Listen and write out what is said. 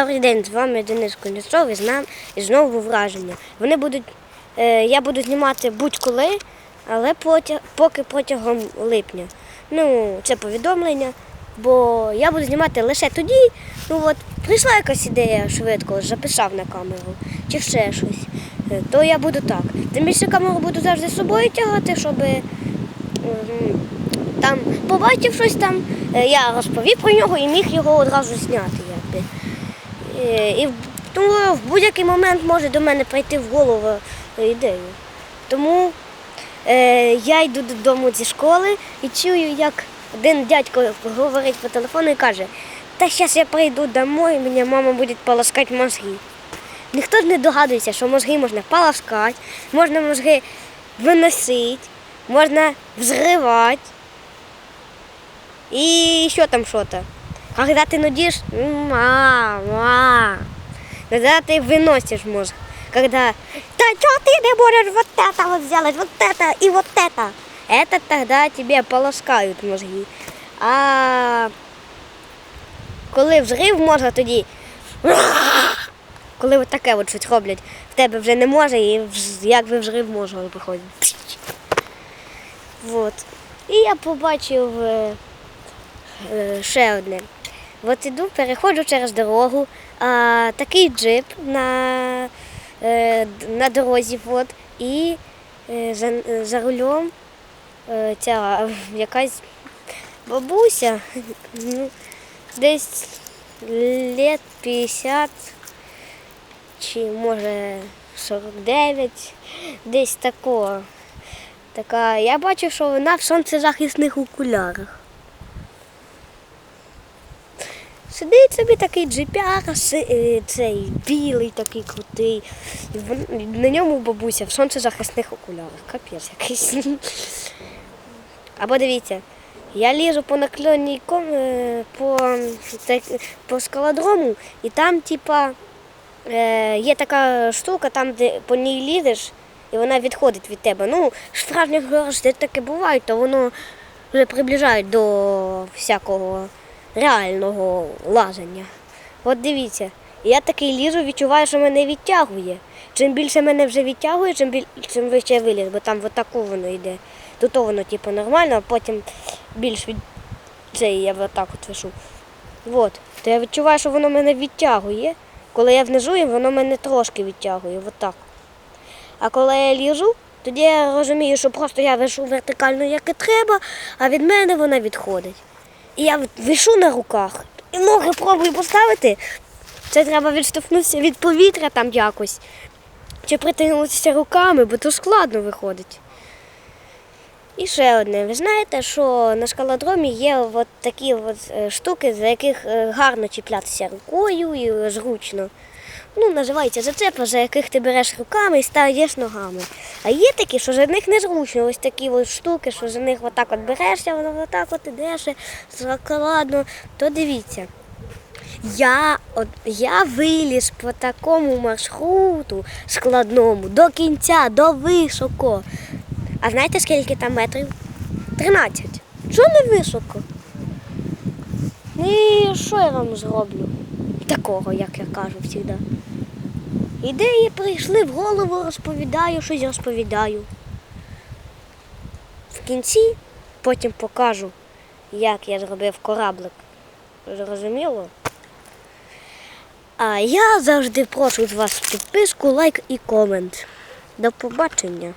Добрий день, з вами Денис Кузнєцов і, знам, і знову враження. Вони будуть, е, я буду знімати будь-коли, але потя, поки протягом липня. Ну, це повідомлення, бо я буду знімати лише тоді. Ну от прийшла якась ідея швидко, записав на камеру чи ще щось. Е, То я буду так. Тим більше камеру буду завжди з собою тягати, щоб м, там побачив щось там, е, я розповів про нього і міг його одразу зняти. Якби. І тому в будь-який момент може до мене прийти в голову ідея. Тому е, я йду додому зі школи і чую, як один дядько говорить по телефону і каже, та зараз я прийду домой, мені мама буде полоскати мозги. Ніхто ж не догадується, що мозги можна полоскати, можна мозги виносити, можна взривати. І що там що-то. Когда ты нудишь, мама, когда ты выносишь мозг, когда, да что ты не можешь вот это вот сделать, вот это и вот это, это тогда тебе полоскають мозги. А коли взрив мозга, тоді, коли от таке от щось роблять, в тебе вже не може і вз- якби взрив мозга виходить. Вот. І я побачив е, е, ще одне. От іду, переходжу через дорогу, а такий джип на, е, на дорозі, от, і е, за, за рулем е, ця якась бабуся, ну, десь лет 50 чи може 49, десь такого. Така, я бачу, що вона в сонцезахисних окулярах. Сидить собі такий джипяра, е, цей білий такий крутий. На ньому бабуся в сонцезахисних окулярах. Капець якийсь. Або дивіться, я лізу по наклонній е, по, по скалодрому, і там, типа, е, є така штука, там, де по ній лізеш, і вона відходить від тебе. Ну, в справжніх таке буває, то воно вже приближають до всякого реального лазання. От дивіться, я такий лізу, відчуваю, що мене відтягує. Чим більше мене вже відтягує, чим, біль... вище я виліз, бо там отаку воно йде. Тут воно типу, нормально, а потім більш від цей я отак от вишу. От. То я відчуваю, що воно мене відтягує. Коли я внизу, воно мене трошки відтягує, отак. А коли я лізу, тоді я розумію, що просто я вишу вертикально, як і треба, а від мене вона відходить. Я вишу на руках, і ноги пробую поставити. Це треба відштовхнутися від повітря там якось. Чи притягнутися руками, бо то складно виходить. І ще одне. Ви знаєте, що на шкалодромі є от такі от е, штуки, за яких е, гарно чіплятися рукою і зручно. Ну, називається зацепи, за яких ти береш руками і ставиш ногами. А є такі, що за них незручно. Ось такі ось штуки, що за них отак от берешся, воно отак от ідеш, складно. То дивіться. Я, от, я виліз по такому маршруту складному до кінця, до високо. А знаєте, скільки там метрів? 13. Що не високо? І що я вам зроблю? Такого, як я кажу завжди. Ідеї прийшли в голову, розповідаю, щось розповідаю. В кінці потім покажу, як я зробив кораблик. Зрозуміло? А я завжди прошу з вас підписку, лайк і комент. До побачення.